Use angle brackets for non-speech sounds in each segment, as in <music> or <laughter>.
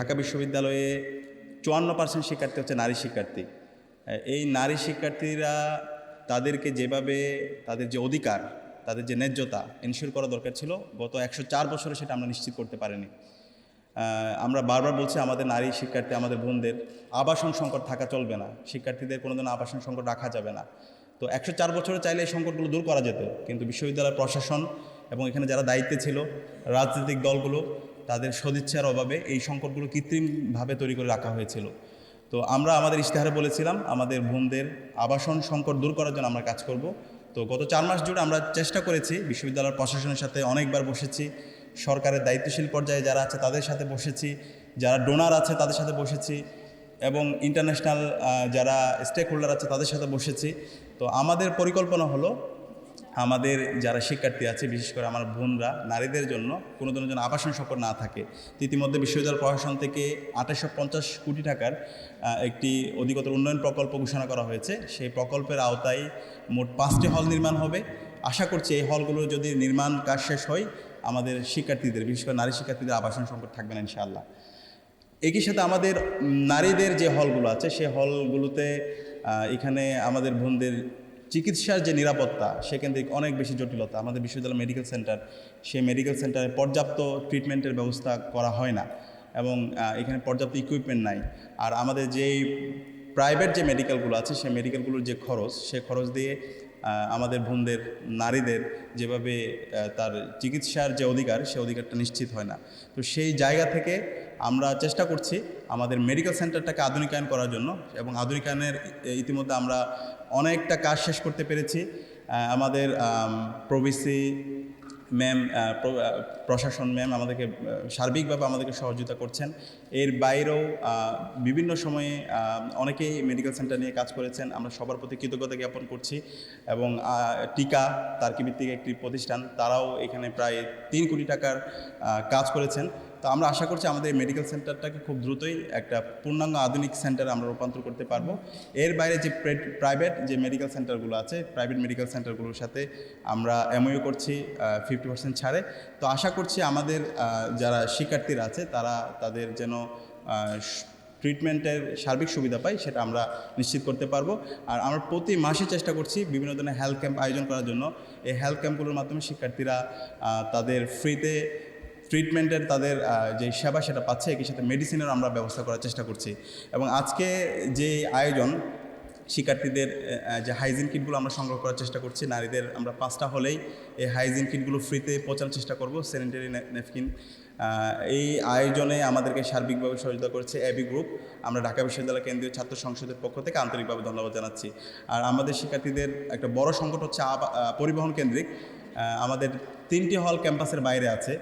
ঢাকা বিশ্ববিদ্যালয়ে চুয়ান্ন পার্সেন্ট শিক্ষার্থী হচ্ছে নারী শিক্ষার্থী। এই নারী শিক্ষার্থীরা তাদেরকে যেভাবে তাদের যে অধিকার, তাদের যে ন্যায্যতা এনশিওর করা দরকার ছিল, গত একশো চার বছরে সেটা আমরা নিশ্চিত করতে পারিনি। আমরা বারবার বলছি আমাদের নারী শিক্ষার্থী, আমাদের বোনদের আবাসন সংকট থাকা চলবে না, শিক্ষার্থীদের কোনোদিন আবাসন সংকট রাখা যাবে না। তো একশো চার বছরে চাইলে এই সংকটগুলো দূর করা যেত, কিন্তু বিশ্ববিদ্যালয় প্রশাসন এবং এখানে যারা দায়িত্বে ছিল, রাজনৈতিক দলগুলো তাদের সদিচ্ছার অভাবে এই সংকটগুলো কৃত্রিমভাবে তৈরি করে রাখা হয়েছিল। তো আমরা আমাদের ইশতেহারে বলেছিলাম, আমাদের বোনদের আবাসন সংকট দূর করার জন্য আমরা কাজ করব। তো গত চার মাস জুড়ে আমরা চেষ্টা করেছি, বিশ্ববিদ্যালয়ের প্রশাসনের সাথে অনেকবার বসেছি, সরকারের দায়িত্বশীল পর্যায়ে যারা আছে তাদের সাথে বসেছি, যারা ডোনার আছে তাদের সাথে বসেছি এবং ইন্টারন্যাশনাল যারা স্টেক হোল্ডার আছে তাদের সাথে বসেছি। তো আমাদের পরিকল্পনা হলো আমাদের যারা শিক্ষার্থী আছে, বিশেষ করে আমার বোনরা, নারীদের জন্য কোনো ধরনের যেন আবাসন সংকট না থাকে ইতিমধ্যে বিশ্ববিদ্যালয় প্রশাসন থেকে আঠাশশো পঞ্চাশ কোটি টাকার একটি অধিকতর উন্নয়ন প্রকল্প ঘোষণা করা হয়েছে। সেই প্রকল্পের আওতায় মোট পাঁচটি হল নির্মাণ হবে। আশা করছি এই হলগুলো যদি নির্মাণ কাজ শেষ হয়, আমাদের শিক্ষার্থীদের, বিশেষ করে নারী শিক্ষার্থীদের আবাসন সংকট থাকবে না ইনশাআল্লাহ। একই সাথে আমাদের নারীদের যে হলগুলো আছে সেই হলগুলোতে এখানে আমাদের বোনদের চিকিৎসার যে নিরাপত্তা সেখান থেকে অনেক বেশি জটিলতা। আমাদের বিশ্ববিদ্যালয় মেডিকেল সেন্টার সেই মেডিকেল সেন্টারে পর্যাপ্ত ট্রিটমেন্টের ব্যবস্থা করা হয় না এবং এখানে পর্যাপ্ত ইকুইপমেন্ট নাই। আর আমাদের যেই প্রাইভেট যে মেডিকেলগুলো আছে, সেই মেডিকেলগুলোর যে খরচ, সে খরচ দিয়ে আমাদের বোনদের, নারীদের যেভাবে তার চিকিৎসার যে অধিকার, সে অধিকারটা নিশ্চিত হয় না। তো সেই জায়গা থেকে আমরা চেষ্টা করছি আমাদের মেডিকেল সেন্টারটাকে আধুনিকায়ন করার জন্য এবং আধুনিকায়নের ইতিমধ্যে আমরা অনেকটা কাজ শেষ করতে পেরেছি। আমাদের প্রভিসি ম্যাম প্রশাসন ম্যাম আমাদেরকে সার্বিকভাবে আমাদেরকে সহযোগিতা করছেন। এর বাইরেও বিভিন্ন সময়ে অনেকেই মেডিকেল সেন্টার নিয়ে কাজ করেছেন। আমরা সবার প্রতি কৃতজ্ঞতা জ্ঞাপন করছি এবং টিকা তার্কি ভিত্তিক একটি প্রতিষ্ঠান, তারাও এখানে প্রায় তিন কোটি টাকার কাজ করেছেন। তো আমরা আশা করছি আমাদের মেডিকেল সেন্টারটাকে খুব দ্রুতই একটা পূর্ণাঙ্গ আধুনিক সেন্টারে আমরা রূপান্তর করতে পারব। এর বাইরে যে প্রাইভেট যে মেডিকেল সেন্টারগুলো আছে প্রাইভেট মেডিকেল সেন্টারগুলোর সাথে আমরা এমওইউ করছি ফিফটি পার্সেন্ট ছাড়ে। তো আশা করছি আমাদের যারা শিক্ষার্থীরা আছে, তারা তাদের যেন ট্রিটমেন্টের সার্বিক সুবিধা পাই সেটা আমরা নিশ্চিত করতে পারব। আর আমরা প্রতি মাসে চেষ্টা করছি বিভিন্ন ধরনের হেলথ ক্যাম্প আয়োজন করার জন্য। এই হেলথ ক্যাম্পগুলোর মাধ্যমে শিক্ষার্থীরা তাদের ফ্রিতে ট্রিটমেন্টের তাদের যে সেবা সেটা পাচ্ছে, একই সাথে মেডিসিনের আমরা ব্যবস্থা করার চেষ্টা করছি। এবং আজকে যে আয়োজন, শিক্ষার্থীদের যে হাইজিন কিটগুলো আমরা সংগ্রহ করার চেষ্টা করছি, নারীদের আমরা পাঁচটা হলেই এই হাইজিন কিটগুলো ফ্রিতে পৌঁছানোর চেষ্টা করব স্যানিটারি ন্যাপকিন এই আয়োজনে আমাদেরকে সার্বিকভাবে সহযোগিতা করেছে এবি গ্রুপ আমরা ঢাকা বিশ্ববিদ্যালয় কেন্দ্রীয় ছাত্র সংসদের পক্ষ থেকে আন্তরিকভাবে ধন্যবাদ জানাচ্ছি। আর আমাদের শিক্ষার্থীদের একটা বড় সংকট হচ্ছে পরিবহন কেন্দ্রিক। আমাদের তিনটি হল ক্যাম্পাসের বাইরে আছে।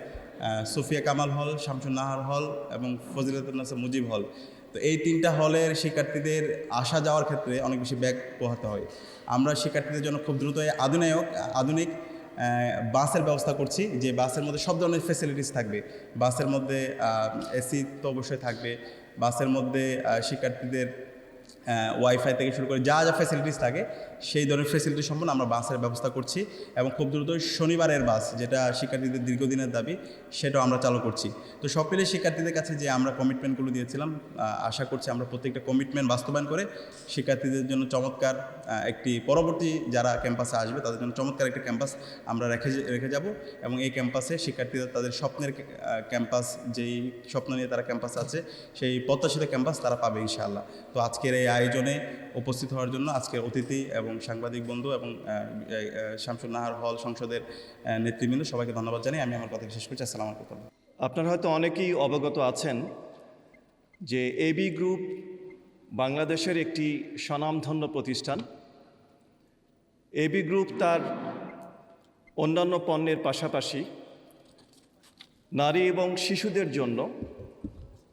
সুফিয়া কামাল হল, শামসুন নাহার হল এবং ফজিলাতুন্নাসর মুজিব হল। তো এই তিনটা হলের শিক্ষার্থীদের আসা যাওয়ার ক্ষেত্রে অনেক বেশি ব্যাগ পোহাতে হয়। আমরা শিক্ষার্থীদের জন্য খুব দ্রুত আধুনিক আধুনিক বাসের ব্যবস্থা করছি যে বাসের মধ্যে সব ধরনের ফেসিলিটিস থাকবে। বাসের মধ্যে এসি তো অবশ্যই থাকবে। বাসের মধ্যে শিক্ষার্থীদের ওয়াইফাই থেকে শুরু করে যা যা ফেসিলিটিস থাকে সেই ধরনের ফেসিলিটি সম্পন্ন আমরা বাসের ব্যবস্থা করছি এবং খুব দ্রুত শনিবারের বাস, যেটা শিক্ষার্থীদের দীর্ঘদিনের দাবি, সেটাও আমরা চালু করছি। তো সব মিলে শিক্ষার্থীদের কাছে যে আমরা কমিটমেন্টগুলো দিয়েছিলাম আশা করছি আমরা প্রত্যেকটা কমিটমেন্ট বাস্তবায়ন করে শিক্ষার্থীদের জন্য চমৎকার একটি পরবর্তী যারা ক্যাম্পাসে আসবে, তাদের জন্য চমৎকার একটি ক্যাম্পাস আমরা রেখে রেখে যাব এবং এই ক্যাম্পাসে শিক্ষার্থীরা তাদের স্বপ্নের ক্যাম্পাস যেই স্বপ্ন নিয়ে তারা ক্যাম্পাস আছে, সেই প্রত্যাশিত ক্যাম্পাস তারা পাবে ইনশাআল্লাহ। তো আজকের এই আয়োজনে উপস্থিত হওয়ার জন্য আজকের অতিথি এবং সাংবাদিক বন্ধু এবং আহ, নাহার হল সংসদের নেতৃবৃন্দ সবাইকে ধন্যবাদ জানাই আমি আমার কথা শেষ করছি। আসসালাম আলাইকুম। আপনারা হয়তো অনেকেই অবগত আছেন যে এবি গ্রুপ বাংলাদেশের একটি স্বনামধন্য প্রতিষ্ঠান। এবি গ্রুপ তার অন্যান্য পণ্যের পাশাপাশি নারী এবং শিশুদের জন্য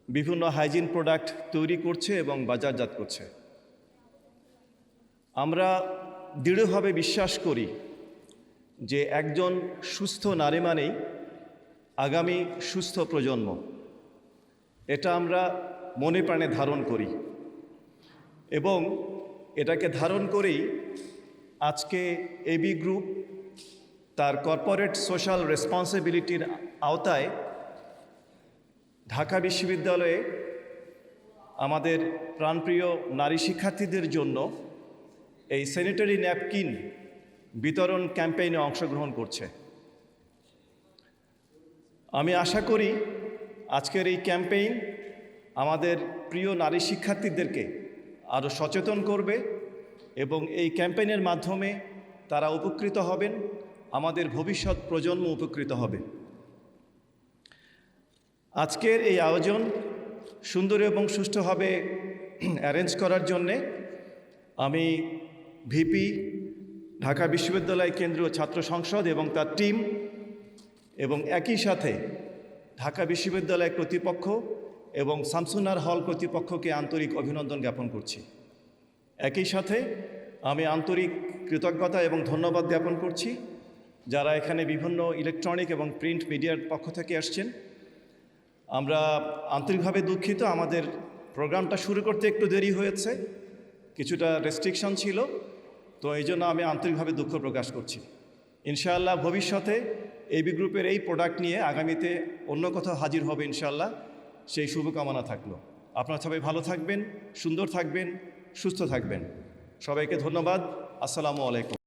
বিভিন্ন হাইজিন প্রোডাক্ট তৈরি করছে এবং বাজারজাত করছে। আমরা দৃঢ়ভাবে বিশ্বাস করি যে একজন সুস্থ নারী মানেই আগামী সুস্থ প্রজন্ম। এটা আমরা মনে প্রাণে ধারণ করি এবং এটাকে ধারণ করেই আজকে এবি গ্রুপ তার কর্পোরেট সোশ্যাল রেসপন্সিবিলিটির আওতায় ঢাকা বিশ্ববিদ্যালয়ে আমাদের প্রাণপ্রিয় নারী শিক্ষার্থীদের জন্য এই স্যানিটারি ন্যাপকিন বিতরণ ক্যাম্পেইনে অংশগ্রহণ করছে। আমি আশা করি আজকের এই ক্যাম্পেইন আমাদের প্রিয় নারী শিক্ষার্থীদেরকে আরও সচেতন করবে এবং এই ক্যাম্পেইনের মাধ্যমে তারা উপকৃত হবেন, আমাদের ভবিষ্যৎ প্রজন্ম উপকৃত হবে। আজকের এই আয়োজন সুন্দর এবং সুষ্ঠুভাবে <clears throat> অ্যারেঞ্জ করার জন্যে আমি ভিপি, ঢাকা বিশ্ববিদ্যালয় কেন্দ্রীয় ছাত্র সংসদ এবং তার টিম এবং একই সাথে ঢাকা বিশ্ববিদ্যালয় কর্তৃপক্ষ এবং শামসুনার হল কর্তৃপক্ষকে আন্তরিক অভিনন্দন জ্ঞাপন করছি। একই সাথে আমি আন্তরিক কৃতজ্ঞতা এবং ধন্যবাদ জ্ঞাপন করছি যারা এখানে বিভিন্ন ইলেকট্রনিক এবং প্রিন্ট মিডিয়ার পক্ষ থেকে আসছেন। আমরা আন্তরিকভাবে দুঃখিত, আমাদের প্রোগ্রামটা শুরু করতে একটু দেরি হয়েছে, কিছুটা রেস্ট্রিকশন ছিল। তো এই জন্য আমি আন্তরিকভাবে দুঃখ প্রকাশ করছি। ইনশাআল্লাহ ভবিষ্যতে এবি গ্রুপের এই প্রোডাক্ট নিয়ে আগামীতে অন্য কোথাও হাজির হবে ইনশাআল্লাহ, সেই শুভকামনা থাকল। আপনারা সবাই ভালো থাকবেন, সুন্দর থাকবেন, সুস্থ থাকবেন। সবাইকে ধন্যবাদ, আসসালামু আলাইকুম।